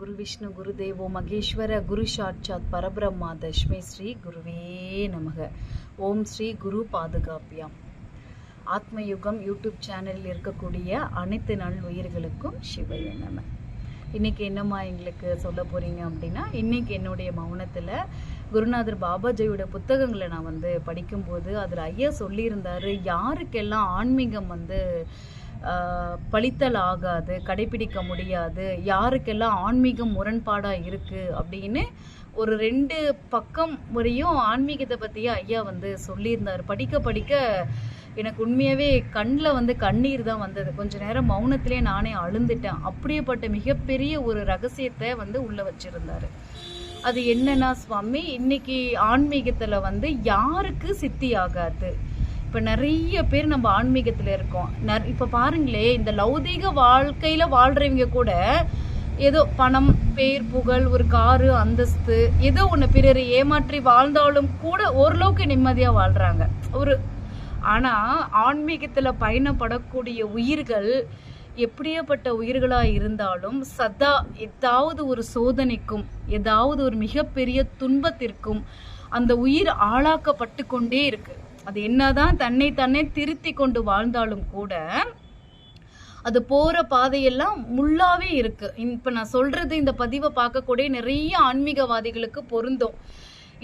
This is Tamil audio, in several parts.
குரு விஷ்ணு குரு தேவோ மகேஸ்வர குரு சாட்சாத் பரபிரம்மா தஷ்மே ஸ்ரீ குருவே நமக. ஓம் ஸ்ரீ குரு பாதுகாப்பியாம். ஆத்மயுகம் யூடியூப் சேனலில் இருக்கக்கூடிய அனைத்து நல் உயிர்களுக்கும் சிவய நம. இன்றைக்கி என்னம்மா எங்களுக்கு சொல்ல போகிறீங்க அப்படின்னா இன்னைக்கு என்னுடைய மௌனத்தில் குருநாதர் பாபாஜியோட புத்தகங்களை நான் வந்து படிக்கும்போது அதில் ஐயா சொல்லியிருந்தாரு யாருக்கெல்லாம் ஆன்மீகம் வந்து பழித்தல் ஆகாது கடைபிடிக்க முடியாது யாருக்கெல்லாம் ஆன்மீகம் முரண்பாடாக இருக்குது அப்படின்னு ஒரு ரெண்டு பக்கம் வரையும் ஆன்மீகத்தை பற்றியே ஐயா வந்து சொல்லியிருந்தார். படிக்க படிக்க எனக்கு உண்மையாகவே கண்ணில் வந்து கண்ணீர் தான் வந்தது. கொஞ்ச நேரம் மௌனத்திலே நானே அழுந்துட்டேன். அப்படியேப்பட்ட மிகப்பெரிய ஒரு ரகசியத்தை வந்து உள்ளே வச்சிருந்தாரு. அது என்னன்னா சுவாமி இன்னைக்கு ஆன்மீகத்தில் வந்து யாருக்கு சித்தி ஆகாது இப்போ நிறைய பேர் நம்ம ஆன்மீகத்தில் இருக்கோம். நர் இப்போ பாருங்களே இந்த லௌதீக வாழ்க்கையில் வாழ்கிறவங்க கூட ஏதோ பணம் பேர் புகழ் ஒரு காரு அந்தஸ்து ஏதோ ஒன்று பிறரை ஏமாற்றி வாழ்ந்தாலும் கூட ஓரளவுக்கு நிம்மதியாக வாழ்கிறாங்க ஒரு ஆனால் ஆன்மீகத்தில் பயணப்படக்கூடிய உயிர்கள் எப்படியாப்பட்ட உயிர்களாக இருந்தாலும் சதா ஏதாவது ஒரு சோதனைக்கும் ஏதாவது ஒரு மிகப்பெரிய துன்பத்திற்கும் அந்த உயிர் ஆளாக்கப்பட்டு கொண்டே இருக்கு. அது என்னதான் தன்னை தன்னை திருத்தி கொண்டு வாழ்ந்தாலும் கூட அது போற பாதையெல்லாம் முள்ளாவே இருக்கு. இப்ப நான் சொல்றது இந்த பதிவை பார்க்கக்கூடிய நிறைய ஆன்மீகவாதிகளுக்கு பொருந்தும்.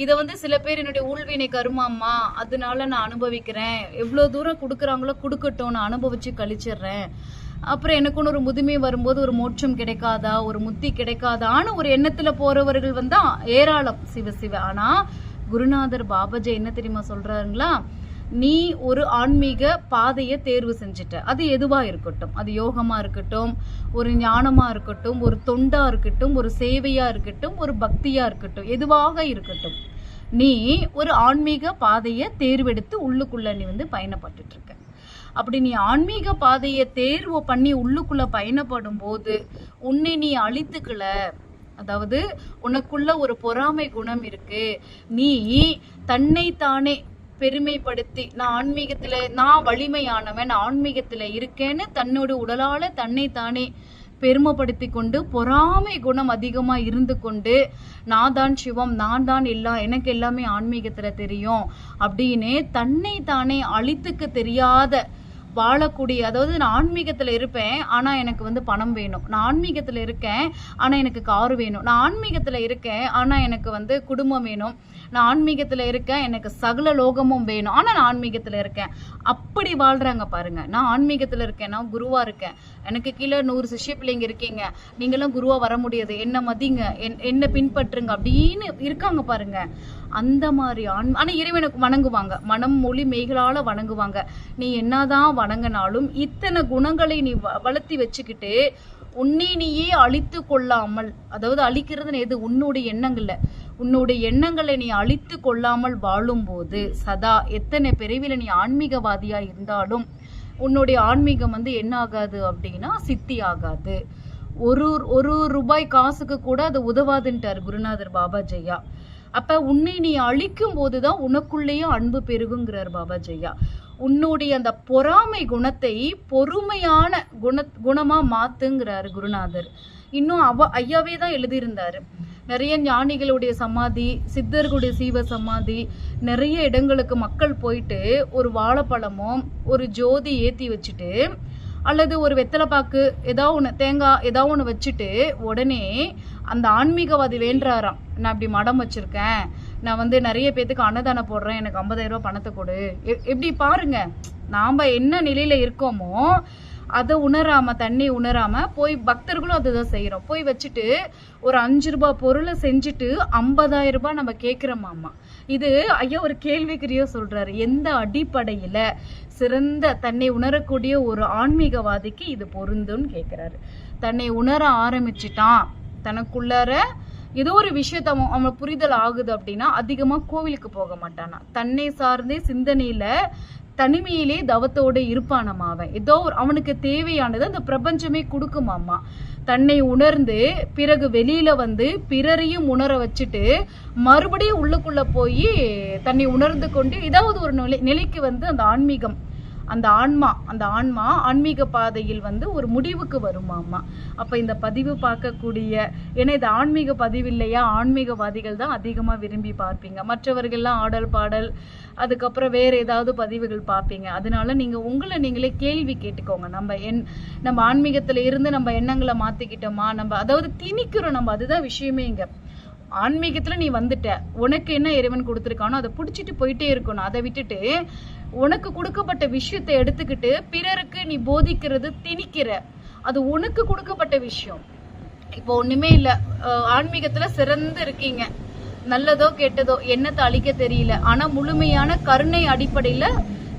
இதை வந்து சில பேர் என்னுடைய ஊழ்வினை கருமாம்மா அதனால நான் அனுபவிக்கிறேன். எவ்வளோ தூரம் கொடுக்குறாங்களோ கொடுக்கட்டும் நான் அனுபவிச்சு கழிச்சிடுறேன். அப்புறம் எனக்குன்னு ஒரு முதுமை வரும்போது ஒரு மோட்சம் கிடைக்காதா ஒரு முத்தி கிடைக்காதான்னு ஒரு எண்ணத்துல போறவர்கள் வந்தா ஏராளம் சிவ சிவ. ஆனா குருநாதர் பாபாஜி என்ன தெரியுமா சொல்றாருங்களா? நீ ஒரு ஆன்மீக பாதையை தேர்வு செஞ்சுட்ட. அது எதுவா இருக்கட்டும்? அது யோகமா இருக்கட்டும் ஒரு ஞானமா இருக்கட்டும் ஒரு தொண்டா இருக்கட்டும் ஒரு சேவையா இருக்கட்டும் ஒரு பக்தியா இருக்கட்டும் எதுவாக இருக்கட்டும். நீ ஒரு ஆன்மீக பாதையை தேர்வெடுத்து உள்ளுக்குள்ள நீ வந்து பயணப்பட்டு இருக்க அப்படி நீ ஆன்மீக பாதையை தேர்வு பண்ணி உள்ளுக்குள்ள பயணப்படும் போது உன்னை நீ அழித்துக்கல. அதாவது உனக்குள்ள ஒரு பொறாமை குணம் இருக்கு. நீ தன்னைத்தானே பெருமைப்படுத்தி நான் ஆன்மீகத்துல நான் வலிமையானவன் ஆன்மீகத்துல இருக்கேன்னு தன்னோட உடலால தன்னைத்தானே பெருமைப்படுத்தி கொண்டு பொறாமை குணம் அதிகமா இருந்து கொண்டு நான் தான் சிவம் நான் தான் எல்லாம் எனக்கு எல்லாமே ஆன்மீகத்துல தெரியும். அப்படின்னு தன்னை தானே அழித்துக்க தெரியாத வாழக்கூடிய அதாவது நான் ஆன்மீகத்தில் இருப்பேன் ஆனால் எனக்கு வந்து பணம் வேணும். நான் ஆன்மீகத்தில் இருக்கேன் ஆனால் எனக்கு கார் வேணும். நான் ஆன்மீகத்தில் இருக்கேன் ஆனால் எனக்கு வந்து குடும்பம் வேணும். நான் ஆன்மீகத்தில் இருக்கேன் எனக்கு சகல லோகமும் வேணும். ஆனால் நான் ஆன்மீகத்தில் இருக்கேன். அப்படி வாழ்கிறாங்க பாருங்க. நான் ஆன்மீகத்தில் இருக்கேன் நான் குருவாக இருக்கேன். எனக்கு கீழே நூறு சிஷ்ய பிள்ளைங்க இருக்கீங்க. நீங்களும் குருவாக வர முடியாது. என்ன மதிங்க. என்- என்ன பின்பற்றுங்க அப்படின்னு இருக்காங்க பாருங்க. அந்த மாதிரி ஆண் ஆனா இறைவனுக்கு வணங்குவாங்க. மனம் மொழி மெய்களால வணங்குவாங்க. நீ என்னதான் வணங்கினாலும் இத்தனை குணங்களை நீ வ- வளர்த்தி வச்சுக்கிட்டு உன்னை நீயே அழித்து கொள்ளாமல் அதாவது அழிக்கிறதுன்னு எது? உன்னுடைய எண்ணங்கள்ல. உன்னுடைய எண்ணங்களை நீ அழித்து கொள்ளாமல் வாழும்போது சதா எத்தனை பிரிவில் நீ ஆன்மீகவாதியா இருந்தாலும் உன்னுடைய ஆன்மீகம் வந்து என்ன ஆகாது அப்படின்னா சித்தி ஆகாது ஒரு ஒரு ரூபாய் காசுக்கு கூட அது உதவாதுன்ட்டார் குருநாதர் பாபாஜையா. அப்ப உன்னை நீ அழிக்கும் போதுதான் உனக்குள்ளேயும் அன்பு பெருகுங்கிறார் பாபாஜையா. உன்னுடைய அந்த பொறாமை குணத்தை பொறுமையான குண குணமா மாத்துங்கிறார் குருநாதர். இன்னும் அவ ஐயாவே தான் எழுதியிருந்தாரு. நிறைய ஞானிகளுடைய சமாதி சித்தர்களுடைய சீவ சமாதி நிறைய இடங்களுக்கு மக்கள் போயிட்டு ஒரு வாழைப்பழமோ ஒரு ஜோதி ஏத்தி வச்சுட்டு அல்லது ஒரு வெத்தலைப்பாக்கு ஏதாவது ஒன்று தேங்காய் ஏதாவது ஒன்று வச்சுட்டு உடனே அந்த ஆன்மீகவாதி வேண்டுறாராம். நான் இப்படி மடம் வச்சிருக்கேன். நான் வந்து நிறைய பேத்துக்கு அன்னதானம் போடுறேன். எனக்கு 50000 ரூபாய் பணத்தை கொடு. எ- எப்படி பாருங்க. நாம என்ன நிலையில இருக்கோமோ அதை உணராம தண்ணி உணராம போய் பக்தர்களும் அதுதான் செய்யறோம் போய் வச்சுட்டு ஒரு அஞ்சு ரூபாய் பொருளை செஞ்சுட்டு 50000 ரூபாய் நம்ம கேக்குறோமாமா இது ஐயா ஒரு கேள்விக்குறியோ சொல்றாரு. எந்த அடிப்படையில சிறந்த தன்னை உணரக்கூடிய ஒரு ஆன்மீகவாதிக்கு இது பொருந்துன்னு கேக்குறாரு தன்னை உணர ஆரம்பிச்சிட்டான். தனக்குள்ளார ஏதோ ஒரு விஷயத்த அவன் அவன் புரிதல் ஆகுது அப்படின்னா அதிகமா கோவிலுக்கு போக மாட்டானா. தன்னை சார்ந்தே சிந்தனையில தனிமையிலே தவத்தோட இருப்பானாமா அவன். ஏதோ ஒரு அவனுக்கு தேவையானது அந்த பிரபஞ்சமே கொடுக்குமாமா தன்னை உணர்ந்து பிறகு வெளியில வந்து பிறரையும் உணர வச்சுட்டு மறுபடியும் உள்ளுக்குள்ள போய் தன்னை உணர்ந்து கொண்டு ஏதாவது ஒரு நிலை நிலைக்கு வந்து அந்த ஆன்மீகம் அந்த ஆன்மா அந்த ஆன்மா ஆன்மீக பாதையில் வந்து ஒரு முடிவுக்கு வருமாமா அப்ப இந்த பதிவு பார்க்கக்கூடிய ஏன்னா இது ஆன்மீக பதிவு இல்லையா? ஆன்மீகவாதிகள் தான் அதிகமாக விரும்பி பார்ப்பீங்க. மற்றவர்கள்லாம் ஆடல் பாடல் அதுக்கப்புறம் வேற ஏதாவது பதிவுகள் பார்ப்பீங்க. அதனால நீங்க உங்களை நீங்களே கேள்வி கேட்டுக்கோங்க. நம்ம என் நம்ம ஆன்மீகத்துல இருந்து நம்ம எண்ணங்களை மாத்திக்கிட்டோமா? நம்ம அதாவது திணிக்கிறோம் நம்ம. அதுதான் விஷயமே இங்க. ஆன்மீகத்துல நீ வந்துட்ட. உனக்கு என்ன இறைவன் கொடுத்துருக்கானோ அதை பிடிச்சிட்டு போயிட்டே இருக்கணும். அதை விட்டுட்டு உனக்கு கொடுக்கப்பட்ட விஷயத்தை எடுத்துக்கிட்டு பிறருக்கு நீ போதிக்கிறது திணிக்கிற. அது உனக்கு கொடுக்கப்பட்ட விஷயம். இப்போ ஒண்ணுமே இல்ல. ஆன்மீகத்துல சிறந்து இருக்கீங்க. நல்லதோ கெட்டதோ என்னத்தை அழிக்க தெரியல. ஆனா முழுமையான கருணை அடிப்படையில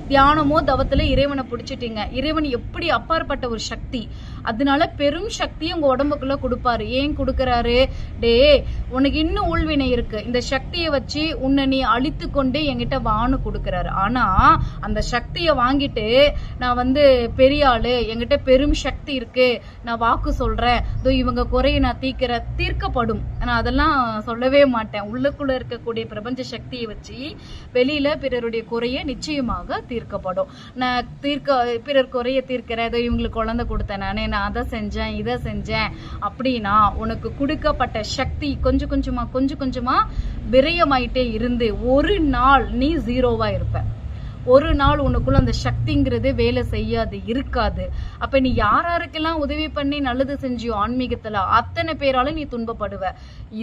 தியானமோ தவத்துல இறைவனை பிடிச்சிட்டீங்க. இறைவன் எப்படி அப்பாற்பட்ட ஒரு சக்தி. அதனால பெரும் சக்தியை உங்க உடம்புக்குள்ள கொடுப்பாரு. ஏன் கொடுக்கறாரு? டே உனக்கு இன்னும் உள்வினை இருக்கு. இந்த சக்தியை வச்சு உன்னை நீ அழித்து கொண்டு என்கிட்ட வானு கொடுக்கறாரு. ஆனா அந்த சக்தியை வாங்கிட்டு நான் வந்து பெரிய ஆளு என்கிட்ட பெரும் சக்தி இருக்கு. நான் வாக்கு சொல்றேன். இதோ இவங்க குறையை நான் தீர்க்கிற தீர்க்கப்படும். நான் அதெல்லாம் சொல்லவே மாட்டேன். உள்ளுக்குள்ள இருக்கக்கூடிய பிரபஞ்ச சக்தியை வச்சு வெளியில பிறருடைய குறைய நிச்சயமாக தீர்க்கப்படும். நான் தீர்க்க பிறர் குறைய தீர்க்கிறேன். ஏதோ இவங்களுக்கு குழந்தை கொடுத்தேன் நானே. நான் அதை செஞ்சேன் இதை செஞ்சேன் அப்படின்னா உனக்கு கொடுக்கப்பட்ட சக்தி கொஞ்சம் கொஞ்சமா கொஞ்சம் கொஞ்சமா விரயமாயிட்டே இருந்து ஒரு நாள் நீ ஜீரோவா இருப்ப. ஒரு நாள் உனக்குள்ள அந்த சக்திங்கிறது வேலை செய்யாது இருக்காது. அப்ப நீ யார் யாருக்கெல்லாம் உதவி பண்ணி நல்லது செஞ்சியோ ஆன்மீகத்துல அத்தனை பேரால நீ துன்பப்படுவ.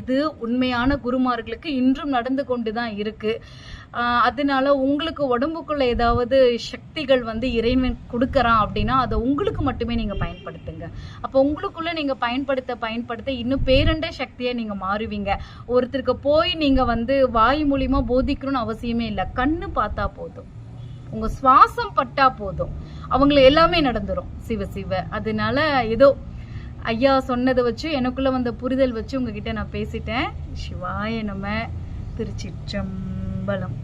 இது உண்மையான குருமார்களுக்கு இன்றும் நடந்து கொண்டுதான் இருக்கு. அதனால உங்களுக்கு உடம்புக்குள்ள ஏதாவது சக்திகள் வந்து இறைவன் கொடுக்கறான் அப்படின்னா அதை உங்களுக்கு மட்டுமே நீங்க பயன்படுத்துங்க. அப்ப உங்களுக்குள்ள நீங்க பயன்படுத்த பயன்படுத்த இன்னும் பேரண்ட சக்தியை நீங்க மாறுவீங்க. ஒருத்தருக்கு போய் நீங்க வந்து வாய் மூலியமா போதிக்கணும்னு அவசியமே இல்லை. கண்ணு பார்த்தா போதும். உங்க சுவாசம் பட்டா போதும். அவங்கள எல்லாமே நடந்துரும். சிவ சிவ. அதனால ஏதோ ஐயா சொன்னதை வச்சு எனக்குள்ள வந்த புரிதல் வச்சு உங்ககிட்ட நான் பேசிட்டேன். சிவாய நம்ம திருச்சிற்றம்பலம்.